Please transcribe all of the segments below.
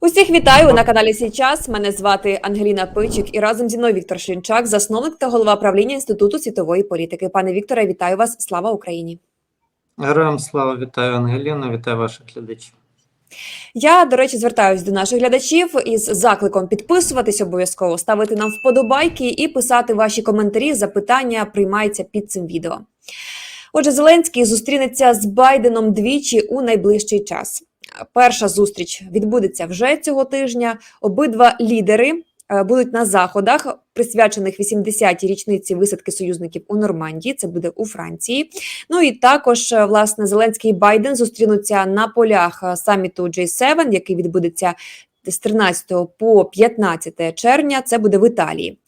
Усіх вітаю на каналі Сій час. Мене звати Ангеліна Пичик і разом зі мною Віктор Шинчак, засновник та голова правління Інституту світової політики. Пане Вікторе, вітаю вас! Слава Україні! Героям слава вітаю Ангеліна, вітаю ваших глядачів. Я, до речі, звертаюсь до наших глядачів із закликом підписуватись обов'язково, ставити нам вподобайки і писати ваші коментарі. Запитання приймаються під цим відео. Отже, Зеленський зустрінеться з Байденом двічі у найближчий час. Перша зустріч відбудеться вже цього тижня. Обидва лідери е, будуть на заходах, присвячених 80-й річниці висадки союзників у Нормандії. Це буде у Франції. Ну і також е, власне Зеленський і Байден зустрінуться на полях е, саміту J7, який відбудеться. З 13 по 15 червня це буде в Італії.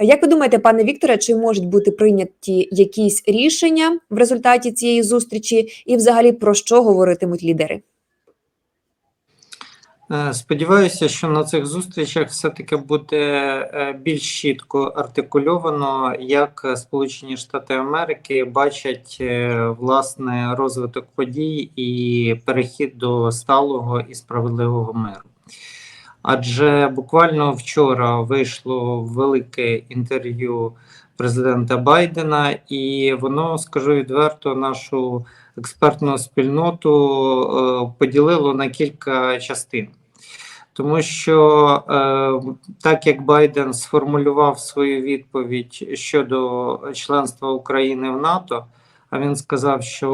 Як ви думаєте, пане Вікторе, чи можуть бути прийняті якісь рішення в результаті цієї зустрічі, і взагалі про що говоритимуть лідери? Е, Сподіваюся, що на цих зустрічах все-таки буде е, більш чітко артикульовано, як Сполучені Штати Америки бачать е, власне розвиток подій і перехід до сталого і справедливого миру. Адже буквально вчора вийшло велике інтерв'ю президента Байдена, і воно, скажу відверто, нашу експертну спільноту поділило на кілька частин. Тому що е, так як Байден сформулював свою відповідь щодо членства України в НАТО, а він сказав, що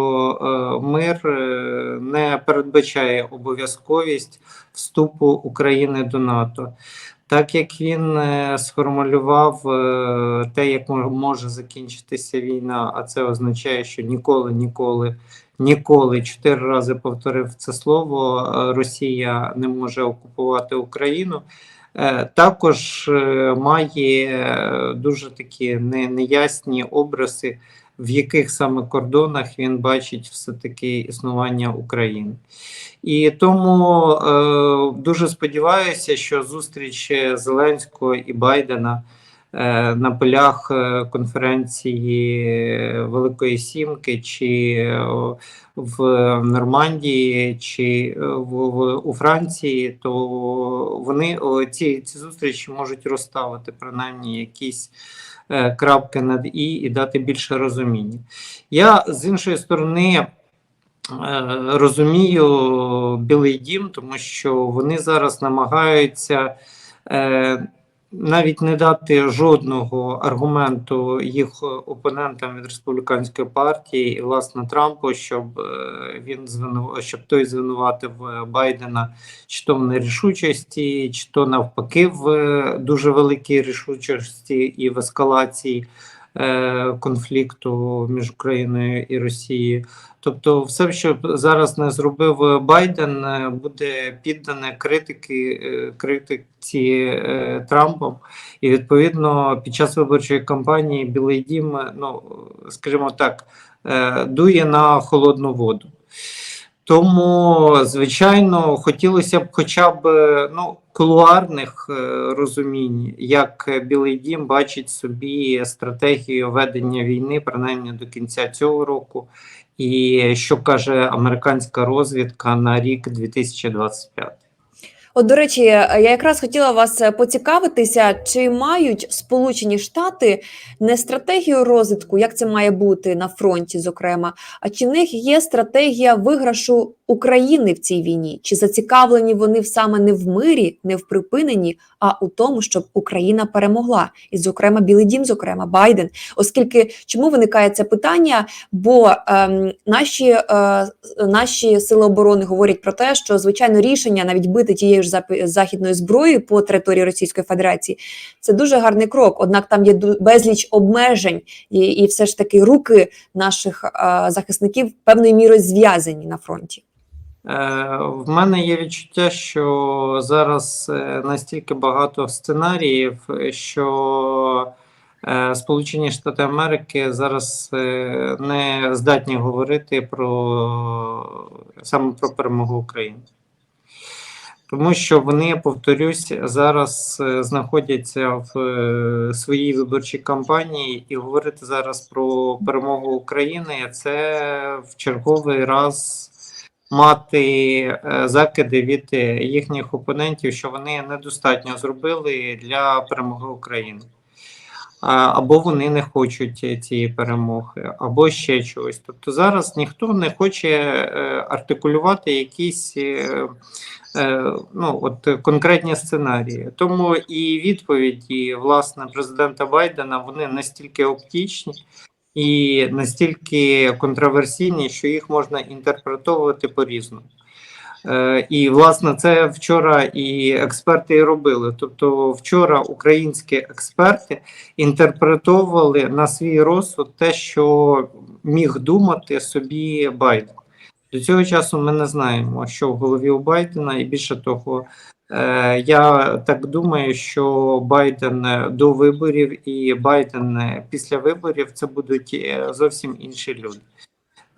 е, мир е, не передбачає обов'язковість вступу України до НАТО. Так як він е, сформулював е, те, як може закінчитися війна, а це означає, що ніколи, ніколи, ніколи чотири рази повторив це слово. е, Росія не може окупувати Україну. е, Також е, має дуже такі неясні образи, в яких саме кордонах він бачить все-таки існування України. І тому дуже сподіваюся, що зустріч Зеленського і Байдена на полях е, конференції Великої Сімки, чи е, в Нормандії, чи е, в, в, у Франції, то вони ці, ці зустрічі можуть розставити принаймні якісь е, крапки над і і дати більше розуміння. Я з іншої сторони. Е, Розумію Білий Дім, тому що вони зараз намагаються е, навіть не дати жодного аргументу їх опонентам від республіканської партії і власне Трампу, щоб е, він звинув... щоб той звинуватив Байдена чи то в нерішучості, чи то навпаки в е, дуже великій рішучості і в ескалації. е, конфлікту між Україною і Росією. Тобто, все, що зараз не зробив Байден, е, буде піддане критики, е, критиці е, Трампом. І відповідно під час виборчої кампанії Білий Дім, е, ну скажімо так, е, дує на холодну воду. Тому, звичайно, хотілося б хоча б е, ну, кулуарних е, розумінь, як Білий Дім бачить собі стратегію ведення війни, принаймні до кінця цього року, і що каже американська розвідка на рік 2025. От, до речі, я якраз хотіла вас е, поцікавитися, чи мають Сполучені Штати не стратегію розвитку, як це має бути на фронті, зокрема, а чи в них є стратегія виграшу України в цій війні? Чи зацікавлені вони саме не в мирі, не в припиненні, а у тому, щоб Україна перемогла, і, зокрема, Білий Дім, зокрема, Байден, оскільки чому виникає це питання? Бо ем, наші, е, наші сили оборони говорять про те, що звичайно рішення навіть бити тією ж західною зброєю по території Російської Федерації це дуже гарний крок. Однак там є безліч обмежень, і, і все ж таки руки наших е, захисників певною мірою зв'язані на фронті. Е, В мене є відчуття, що зараз е, настільки багато сценаріїв, що е, Сполучені Штати Америки зараз не здатні говорити про саме про перемогу України. Тому що вони, повторюсь, зараз знаходяться в своїй виборчій кампанії, і говорити зараз про перемогу України це в черговий раз мати е, закиди від е, їхніх опонентів, що вони недостатньо зробили для перемоги України. Або вони не хочуть е, цієї перемоги, або ще чогось. Тобто зараз ніхто не хоче артикулювати якісь ну, от, конкретні сценарії. Тому і відповіді власне президента Байдена вони настільки оптічні і настільки контроверсійні, що їх можна інтерпретовувати по-різному. Е, І, власне, це вчора і експерти і робили. Тобто, вчора українські експерти інтерпретовували на свій розсуд те, що міг думати собі Байден. До цього часу ми не знаємо, що в голові у Байдена, і більше того, я так думаю, що Байден е, до виборів і Байден е, після виборів це будуть е, зовсім інші люди.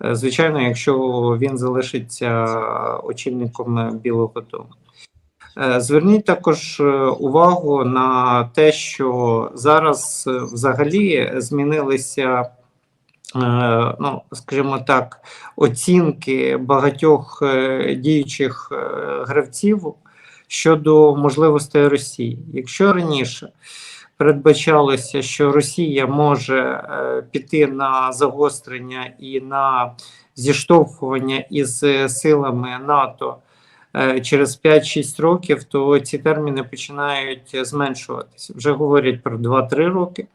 Е, Звичайно, якщо він залишиться очільником Білого Дому. Е, Зверніть також е, увагу на те, що зараз е, взагалі змінилися, е, ну, скажімо так, оцінки багатьох е, діючих е, гравців щодо можливостей Росії. Якщо раніше передбачалося, що Росія може е, піти на загострення і на зіштовхування із е, силами НАТО е, через 5-6 років, то ці терміни починають зменшуватися. Вже говорять про 2-3 роки.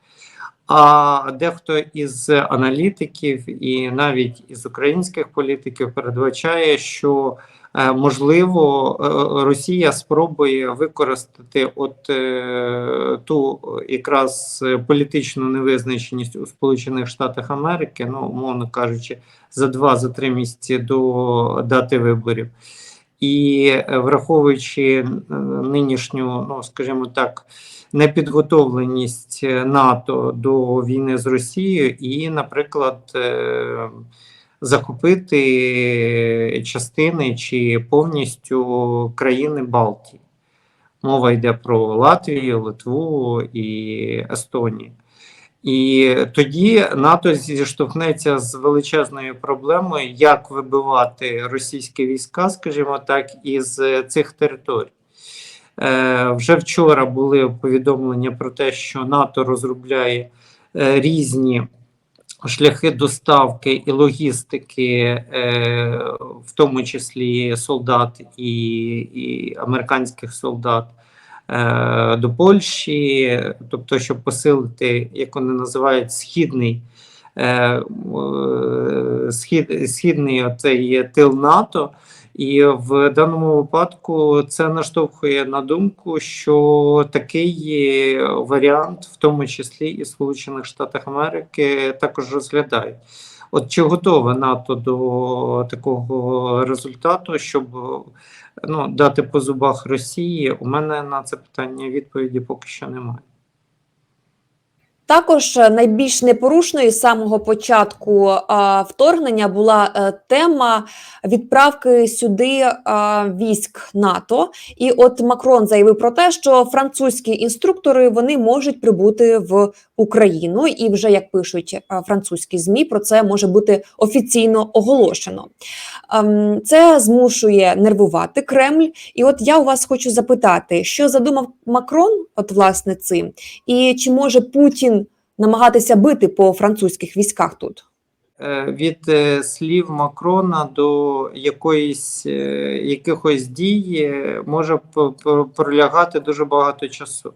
А дехто із аналітиків і навіть із українських політиків передбачає, що можливо е, Росія спробує використати от е, ту якраз політичну невизначеність у Сполучених Штатах Америки, ну умовно кажучи, за 2-3 місяці до дати виборів. І е, враховуючи е, нинішню, ну скажімо так, непідготовленість е, НАТО до війни з Росією, і, наприклад, е, захопити частини чи повністю країни Балтії. Мова йде про Латвію, Литву і Естонію. І тоді НАТО зіштовхнеться з величезною проблемою, як вибивати російські війська, скажімо так, із цих територій. Е, Вже вчора були повідомлення про те, що НАТО розробляє е, різні шляхи доставки і логістики, е, в тому числі солдат і, і американських солдат. е, До Польщі, тобто, щоб посилити, як вони називають, східний е, схід, східний оцей тил НАТО, і в даному випадку це наштовхує на думку, що такий варіант, в тому числі і Сполучених Штатах Америки, також розглядають. От чи готове НАТО до такого результату, щоб ну, дати по зубах Росії? У мене на це питання відповіді поки що немає. Також е, найбільш непорушною з самого початку а, вторгнення була е, тема відправки сюди військ НАТО. І от Макрон заявив про те, що французькі інструктори вони можуть прибути в Україну, і вже як пишуть французькі змі, про це може бути офіційно оголошено. Ем, Це змушує нервувати Кремль. І от я у вас хочу запитати, що задумав Макрон, от власне цим, і чи може Путін намагатися бити по французьких військах тут? Е, від е, слів Макрона до якоїсь е, якихось дій е, може пролягати дуже багато часу.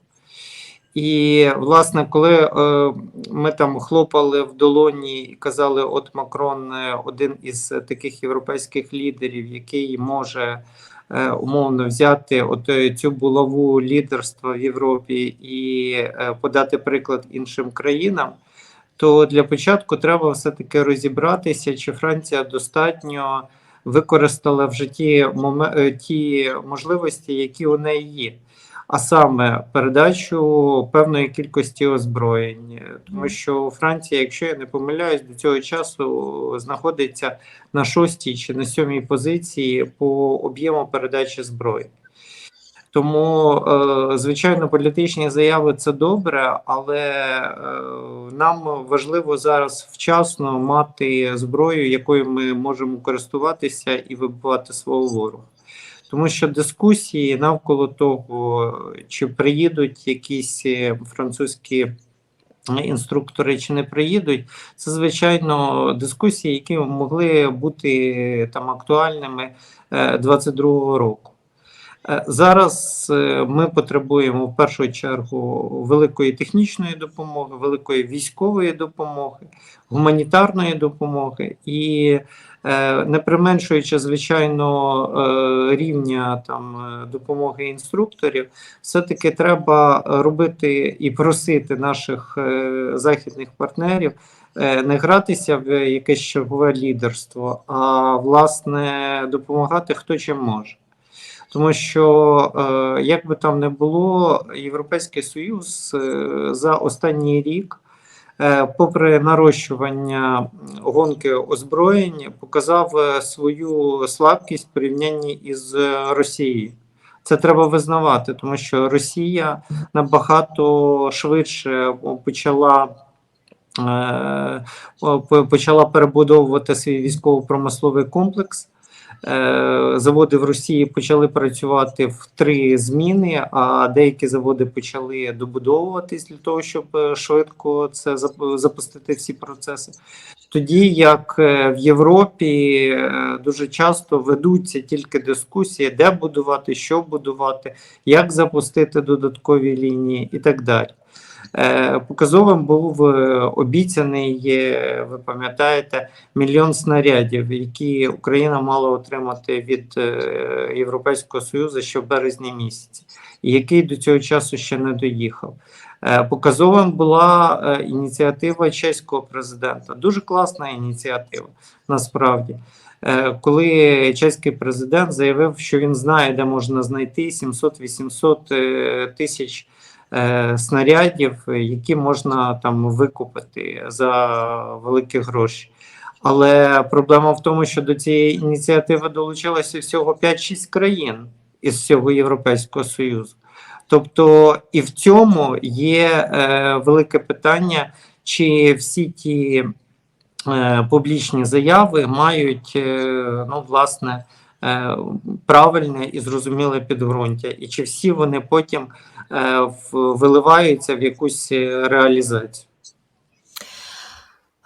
І, власне, коли е, ми там хлопали в долоні і казали, от Макрон е, один із таких європейських лідерів, який може е, умовно взяти от е, цю булаву лідерства в Європі і е, подати приклад іншим країнам, то для початку треба все-таки розібратися, чи Франція достатньо використала в житті е, ті можливості, які у неї є. А саме передачу певної кількості озброєнь, тому що Франція, якщо я не помиляюсь, до цього часу знаходиться на шостій чи на сьомій позиції по об'єму передачі зброї. Тому, е, звичайно, політичні заяви це добре, але е, нам важливо зараз вчасно мати зброю, якою ми можемо користуватися і вибивати свого ворога. Тому що дискусії навколо того, чи приїдуть якісь е, французькі інструктори, чи не приїдуть, це звичайно дискусії, які могли бути там актуальними е, 22-го року. Е, Зараз е, ми потребуємо в першу чергу великої технічної допомоги, великої військової допомоги, гуманітарної допомоги і е, не применшуючи звичайно е, рівня там е, допомоги інструкторів, все-таки треба робити і просити наших е, західних партнерів е, не гратися в якесь чергове лідерство, а власне допомагати хто чим може. Тому що, е, як би там не було, Європейський Союз е, за останній рік, е, попри нарощування гонки озброєнь, показав е, свою слабкість в порівнянні із е, Росією. Це треба визнавати, тому що Росія набагато швидше почала. е, Почала перебудовувати свій військово-промисловий комплекс. Е, Заводи в Росії почали працювати в три зміни, а деякі заводи почали добудовуватись для того, щоб е, швидко це запустити всі процеси. Тоді як е, в Європі дуже часто ведуться тільки дискусії, де будувати, що будувати, як запустити додаткові лінії і так далі. Е, Показовим був е, обіцяний, е, ви пам'ятаєте, мільйон снарядів, які Україна мала отримати від Європейського Союзу ще в березні місяці, і який до цього часу ще не доїхав. Показовим була ініціатива чеського президента. Дуже класна ініціатива, насправді. Коли чеський президент заявив, що він знає, де можна знайти 700-800 е, тисяч е, снарядів, які можна там викупити за великі гроші. Але проблема в тому, що до цієї ініціативи долучилося всього 5-6 країн із всього Європейського Союзу. Тобто і в цьому є е, велике питання, чи всі ті е, публічні заяви мають е, ну, власне, правильне і зрозуміле підґрунтя, і чи всі вони потім е, виливаються в якусь е, реалізацію.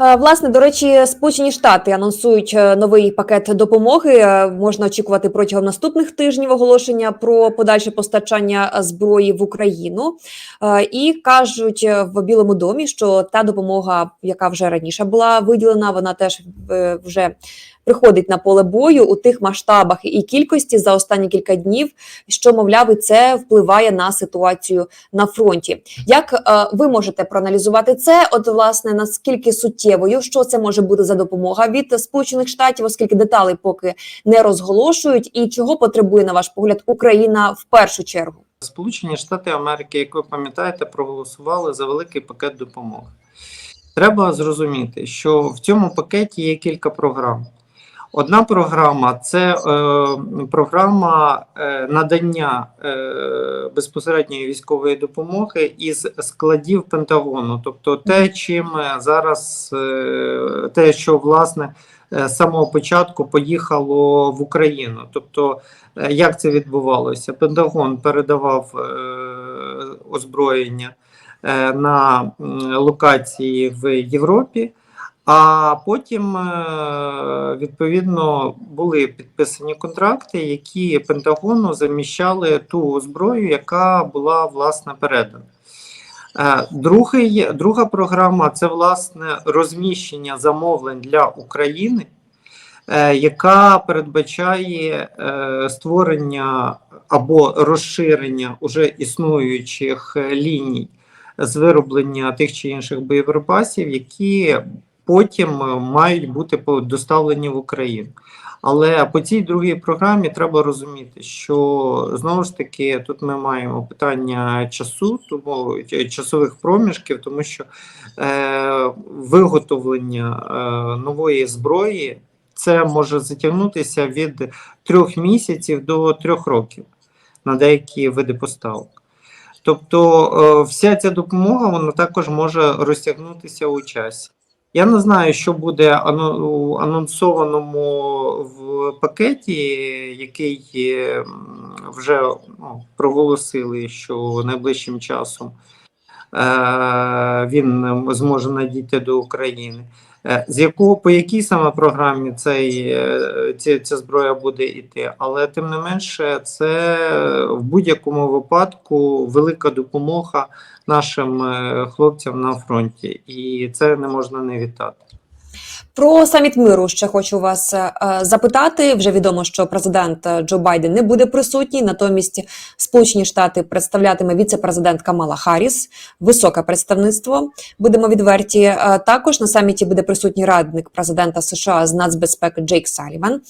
Е, Власне, до речі, Сполучені Штати анонсують е, новий пакет допомоги. Е, Можна очікувати протягом наступних тижнів оголошення про подальше постачання е, зброї в Україну. Е, І кажуть е, в Білому домі, що та допомога, яка вже раніше була виділена, вона теж е, вже приходить на поле бою у тих масштабах і кількості за останні кілька днів, що мовляв, і це впливає на ситуацію на фронті. Як е, ви можете проаналізувати це? От, власне, наскільки суттєвою, що це може бути за допомога від Сполучених Штатів, оскільки деталей поки не розголошують, і чого потребує, на ваш погляд, Україна в першу чергу? Сполучені Штати Америки, як ви пам'ятаєте, проголосували за великий пакет допомоги. Треба зрозуміти, що в цьому пакеті є кілька програм. Одна програма це е, програма е, надання е, безпосередньої військової допомоги із складів Пентагону, тобто те, чим е, зараз е, те, що власне е, з самого початку поїхало в Україну. Тобто, е, як це відбувалося? Пентагон передавав е, озброєння е, на локації в Європі. А потім, е, відповідно, були підписані контракти, які Пентагону заміщали ту зброю, яка була власне передана. Е, Другий, друга програма це власне розміщення замовлень для України, е, яка передбачає створення або розширення уже існуючих ліній з вироблення тих чи інших боєприпасів, які потім е, мають бути доставлені в Україну. Але по цій другій програмі треба розуміти, що знову ж таки тут ми маємо питання часу, тому часових проміжків, тому що е, виготовлення е, нової зброї це може затягнутися від трьох місяців до трьох років. на деякі види поставок. Тобто е, вся ця допомога вона також може розтягнутися у часі. Я не знаю, що буде у анонсованому в пакеті, який е, вже ну, проголосили, що найближчим часом е, він зможе надійти до України. Е, З якого по якій саме програмі цей, е, ця, ця зброя буде йти, але тим не менше, це в будь-якому випадку велика допомога нашим е, хлопцям на фронті, і це не можна не вітати. Про саміт миру ще хочу вас е, е, запитати. Вже відомо, що президент Джо Байден не буде присутній. Натомість Сполучені Штати представлятиме віце-президент Камала Харріс, високе представництво. Будемо відверті. Також на саміті буде присутній радник президента США з нацбезпеки Джейк Саліван.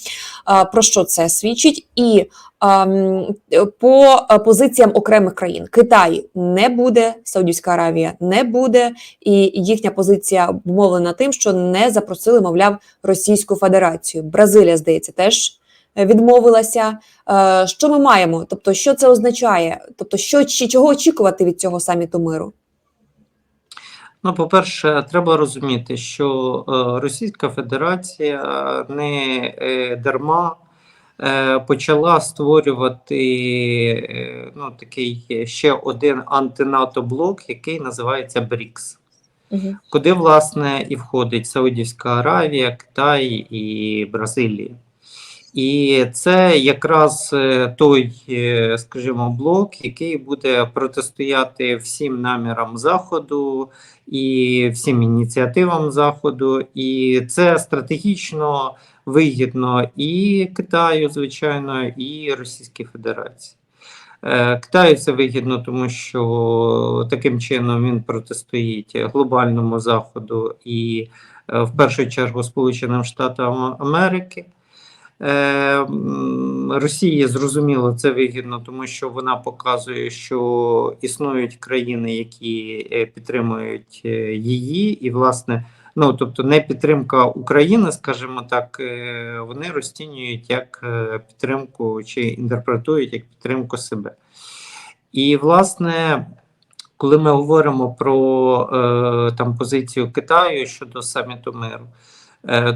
Про що це свідчить? І по е, позиціям окремих країн Китай не буде, Саудівська Аравія не буде, і їхня позиція обумовлена тим, що не запросили, мовляв, Російську Федерацію. Бразилія, здається, теж е, відмовилася. Е, Що ми маємо? Тобто, що це означає? Тобто, що чого очікувати від цього саміту миру? Ну, по-перше, треба розуміти, що Російська Федерація не дарма почала створювати е, ну, такий ще один антинато блок, який називається БРІКС. Угу. куди власне і входить Саудівська Аравія, Китай і Бразилія. І це якраз е, той, е, скажімо, блок, який буде протистояти всім намірам Заходу і всім ініціативам Заходу. І це стратегічно вигідно і Китаю, звичайно, і Російській Федерації. Е, Китаю це вигідно, тому що таким чином він протистоїть глобальному заходу і е, в першу чергу Сполученим Штатам Америки. Е, Росії зрозуміло це вигідно, тому що вона показує, що існують країни, які підтримують її, і власне, ну тобто не підтримка України, скажімо так, е, вони розцінюють як е, підтримку чи інтерпретують як підтримку себе. І власне. Коли ми говоримо про е, там позицію Китаю щодо саміту миру,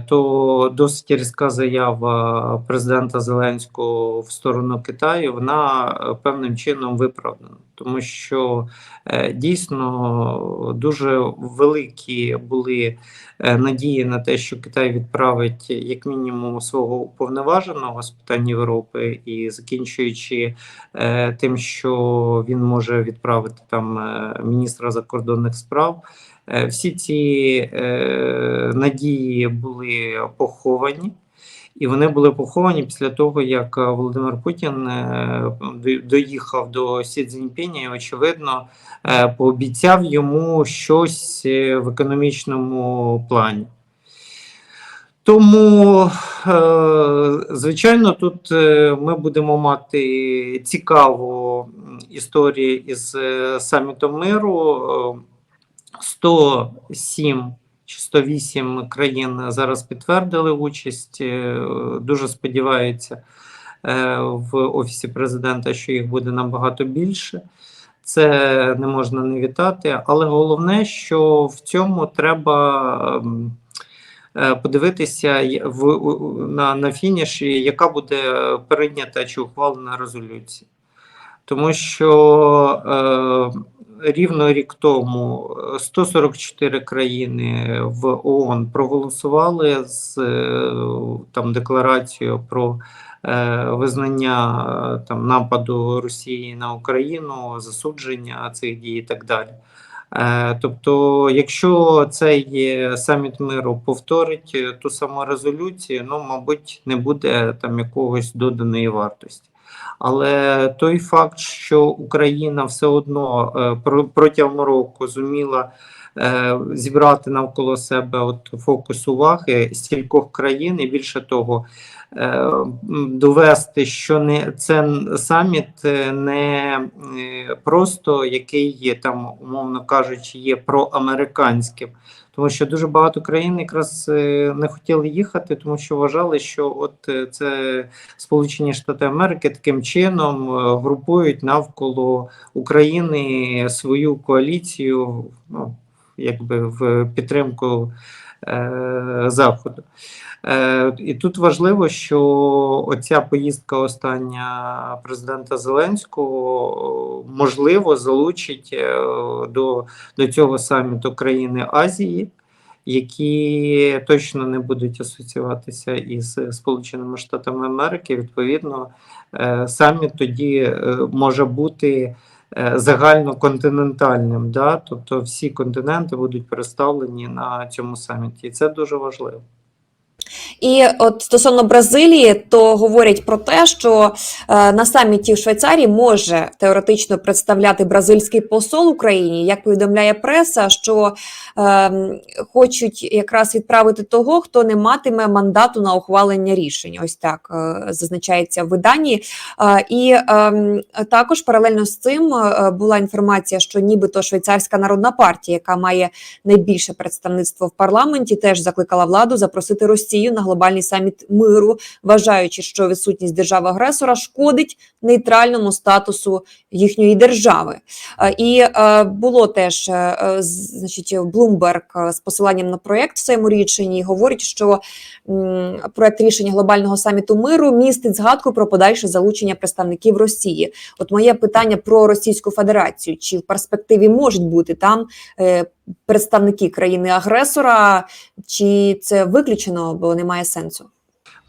то досить різка заява президента Зеленського в сторону Китаю, вона певним чином виправдана, тому що е, дійсно дуже великі були е, надії на те, що Китай відправить як мінімум свого уповноваженого з питань Європи, і закінчуючи е, тим, що він може відправити там міністра закордонних справ. Всі ці надії були поховані, і вони були поховані після того, як е, Володимир Путін е, доїхав до Сі Цзіньпіня і, очевидно, е, пообіцяв йому щось в економічному плані. Тому, звичайно, тут ми будемо мати цікаву історію із самітом миру. Е, 107 чи 108 країн зараз підтвердили участь. Е, Дуже сподіваються е, в офісі президента, що їх буде набагато більше. Це не можна не вітати, але головне, що в цьому треба. е, Подивитися в, на, на фініші, яка буде прийнята чи ухвалена резолюція. Тому що рівно рік тому е, 144 країни в ООН проголосували з е, там декларацією про е, визнання е, там нападу Росії на Україну, засудження цих дій і так далі. Е, Тобто, якщо цей е, саміт миру повторить е, ту саму резолюцію, ну мабуть, не буде там якогось доданої вартості. Але той факт, що Україна все одно е, протягом року зуміла е, зібрати навколо себе от фокус уваги стількох країн, і більше того, е, довести, що не це саміт не просто який є там, умовно кажучи, є проамериканським. Тому що дуже багато країн якраз е, не хотіли їхати, тому що вважали, що от е, це Сполучені Штати Америки таким чином е, групують навколо України свою коаліцію, ну якби в підтримку Заходу. Е, і тут важливо, що оця поїздка остання президента Зеленського е, можливо залучить е, до, до цього саміту країни Азії, які точно не будуть асоціюватися із Сполученими Штатами Америки. Відповідно, е, саміт тоді е, може бути е, загальноконтинентальним, да? тобто всі континенти будуть представлені на цьому саміті, і це дуже важливо. І от стосовно Бразилії, то говорять про те, що е, на саміті в Швейцарії може теоретично представляти бразильський посол Україні. Як повідомляє преса, що е, хочуть якраз відправити того, хто не матиме мандату на ухвалення рішень. Ось так е, зазначається в виданні. Е, і е, також паралельно з цим е, була інформація, що нібито швейцарська народна партія, яка має найбільше представництво в парламенті, теж закликала владу запросити Росію на глобальний саміт миру, вважаючи, що відсутність держави-агресора шкодить нейтральному статусу їхньої держави. Е, І е, було теж е, значить, е, з посиланням на проєкт в своєму рішенні говорить, що м, проект рішення глобального саміту миру містить згадку про подальше залучення представників Росії. От моє питання про Російську Федерацію: чи в перспективі можуть бути там представники країни-агресора, чи це виключено, бо немає сенсу?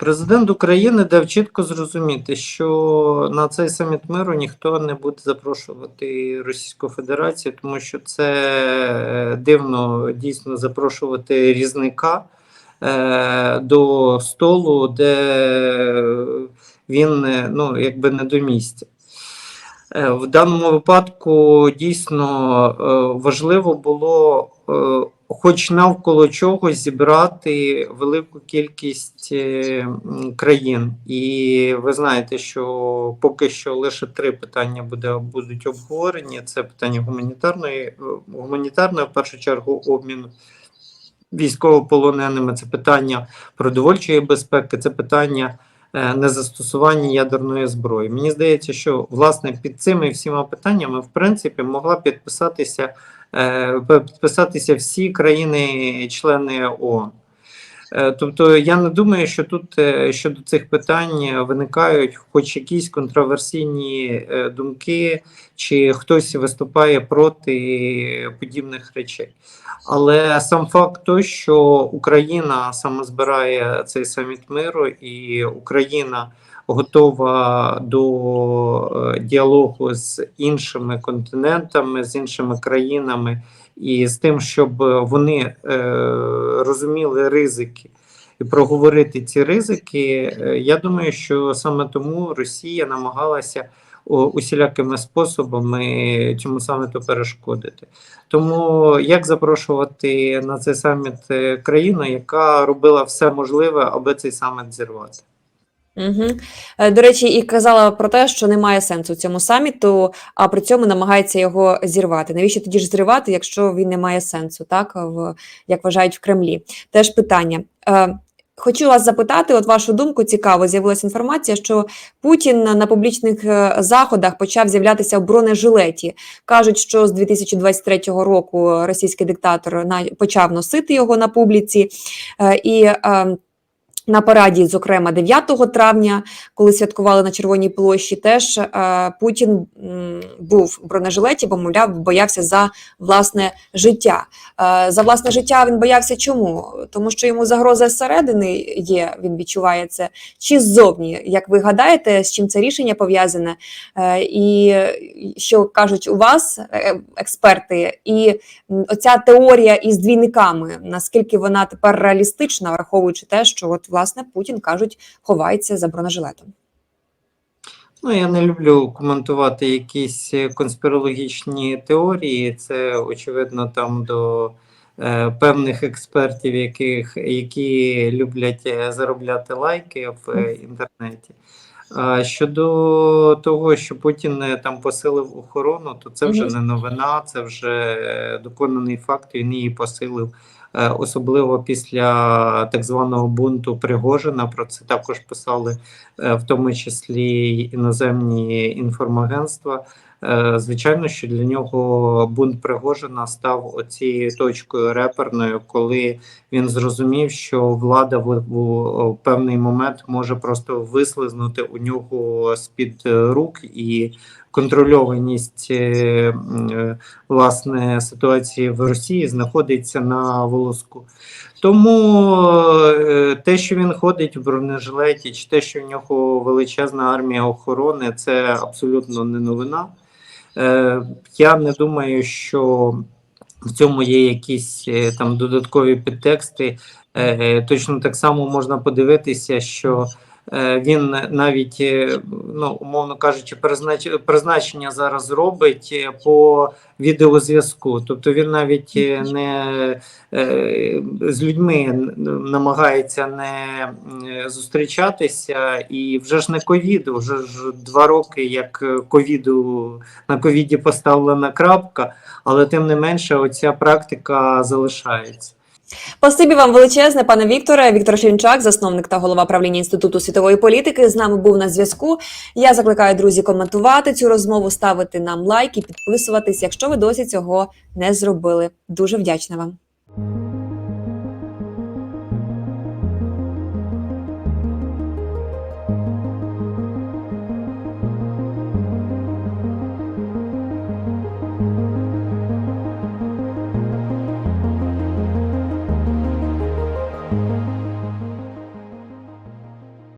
Президент України дав чітко зрозуміти, що на цей саміт миру ніхто не буде запрошувати Російську Федерацію, тому що це е, дивно дійсно запрошувати різника е, до столу, де він е, ну, якби не до місця. Е, В даному випадку дійсно е, важливо було, е, хоч навколо чогось, зібрати велику кількість країн. І ви знаєте, що поки що лише три питання буде, будуть обговорені: це питання гуманітарної, гуманітарної, в першу чергу, обміну військовополоненими, це питання продовольчої безпеки, це питання незастосування ядерної зброї. Мені здається, що власне під цими всіма питаннями в принципі могла підписатися е, підписатися всі країни-члени ООН. Е, Тобто я не думаю, що тут е, щодо цих питань виникають хоч якісь контроверсійні е, думки, чи хтось виступає проти подібних речей. Але сам факт той, що Україна саме збирає цей саміт миру, і Україна готова до діалогу з іншими континентами, з іншими країнами, і з тим, щоб вони е, розуміли ризики. І проговорити ці ризики, е, я думаю, що саме тому Росія намагалася усілякими способами цьому саміту перешкодити. Тому як запрошувати на цей саміт е, країну, яка робила все можливе, аби цей саміт зірвати? Угу. До речі, і казала про те, що немає сенсу цьому саміту, а при цьому намагається його зірвати. Навіщо тоді ж зривати, якщо він не має сенсу, так в як вважають в Кремлі? Теж питання. Е, Хочу вас запитати, от вашу думку цікаво, з'явилася інформація, що Путін на публічних е, заходах почав з'являтися в бронежилеті. Кажуть, що з 2023 року російський диктатор почав носити його на публіці. І е, на параді, зокрема 9 травня, коли святкували на Червоній площі, теж е, Путін був в бронежилеті, бо мовляв, боявся за власне життя. Е, за власне життя він боявся чому? Тому що йому загроза зсередини є, він відчуває це, чи ззовні. Як ви гадаєте, з чим це рішення пов'язане? Е, і що кажуть у вас, експерти, і оця теорія із двійниками, наскільки вона тепер реалістична, враховуючи те, що от власне Путін кажуть, ховається за бронежилетом. Ну, я не люблю коментувати якісь е, конспірологічні теорії. Це очевидно там до е, певних експертів, яких, які люблять е, заробляти лайки в е, інтернеті. А щодо того, що Путін там посилив охорону, то це вже не новина, це вже доконаний факт. Він її посилив. Е, Особливо після так званого бунту Пригожина. Про це також писали е, в тому числі іноземні інформагентства. Е, Звичайно, що для нього бунт Пригожина став оцією точкою реперною, коли він зрозумів, що влада в, певний момент може просто вислизнути у нього з-під е, рук і контрольованість е, е, власне ситуації в Росії знаходиться на волоску. Тому е, те, що він ходить в бронежилеті, чи те, що в нього величезна армія охорони, це абсолютно не новина. Я не думаю, що в цьому є якісь там додаткові підтексти. Точно так само можна подивитися, що він навіть, е, ну умовно кажучи, признач- призначення зараз робить е, по відеозв'язку. Тобто він навіть е, не е, з людьми намагається не е, зустрічатися, і вже ж не ковід, вже ж два роки, як е, ковіду на ковіді поставлена крапка, але тим не менше, оця практика залишається. Спасибі вам величезне, пане Вікторе. Віктор Шлінчак, засновник та голова правління інституту світової політики, з нами був на зв'язку. Я закликаю друзі коментувати цю розмову, ставити нам лайк і підписуватись, якщо ви досі цього не зробили. Дуже вдячна вам.